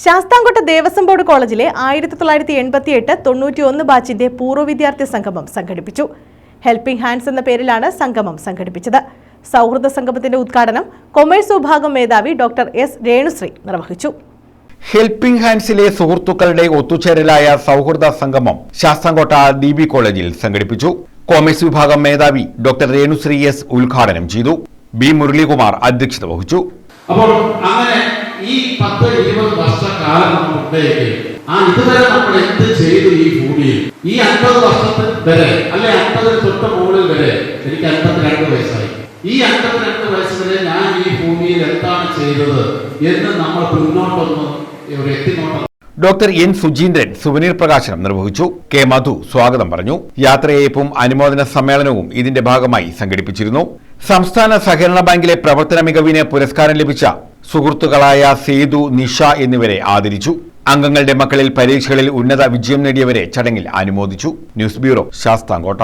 Sasthamkotta Devaswom board കോളേജിലെ ആയിരത്തി തൊള്ളായിരത്തി എൺപത്തി എട്ട് തൊണ്ണൂറ്റി ഒന്ന് ബാച്ചിന്റെ പൂർവ വിദ്യാർത്ഥി സംഗമം സംഘടിപ്പിച്ചു. ഹെൽപ്പിംഗ് ഹാൻഡ്സ് എന്ന പേരിലാണ് സംഗമം സംഘടിപ്പിച്ചത്. സൗഹൃദ സംഗമത്തിന്റെ ഉദ്ഘാടനം കൊമേഴ്സ് വിഭാഗം മേധാവി ഡോക്ടർ എസ് രേണുശ്രീ നിർവഹിച്ചു. ഹെൽപ്പിംഗ് ഹാൻഡ്സിലെ സുഹൃത്തുക്കളുടെ ഒത്തുചേരലായ സൗഹൃദ സംഗമം ശാസ്താംകോട്ട ഡി ബി കോളേജിൽ സംഘടിപ്പിച്ചു. കോമേഴ്സ് വിഭാഗം മേധാവി ഡോക്ടർ രേണുശ്രീ എസ് ഉദ്ഘാടനം ചെയ്തു. ബി മുരളീകുമാർ അധ്യക്ഷത വഹിച്ചു. അപ്പോൾ അങ്ങനെ ഈ പത്ത് ഇരുപത് വർഷക്കാലം മുമ്പേക്ക് ആ ഇതുവരെ നമ്മൾ എന്ത് ചെയ്തു ഈ ഭൂമിയിൽ? ഈ അൻപത് വർഷത്തിൽ വരെ അല്ലെ അൻപതിന് തൊട്ട് മുകളിൽ വരെ എനിക്ക് അൻപത്തിരണ്ട് വയസ്സായി. ഈ അൻപത്തിരണ്ട് വയസ്സ് വരെ ഞാൻ ഈ ഭൂമിയിൽ എന്താണ് ചെയ്തത് എന്ന് നമ്മൾ മുന്നോട്ടൊന്ന് ഒരു എത്തിനോട്ടം ഡോക്ടർ എൻ സുജീന്ദ്രൻ സുവനീർ പ്രകാശനം നിർവഹിച്ചു. കെ മധു സ്വാഗതം പറഞ്ഞു. യാത്രയയപ്പും അനുമോദന സമ്മേളനവും ഇതിന്റെ ഭാഗമായി സംഘടിപ്പിച്ചിരുന്നു. സംസ്ഥാന സഹകരണ ബാങ്കിലെ പ്രവർത്തന മികവിന് പുരസ്കാരം ലഭിച്ച സുഹൃത്തുക്കളായ സേതു നിഷ എന്നിവരെ ആദരിച്ചു. അംഗങ്ങളുടെ മക്കളിൽ പരീക്ഷകളിൽ ഉന്നത വിജയം നേടിയവരെ ചടങ്ങിൽ അനുമോദിച്ചു. News bureau Sasthamcotta.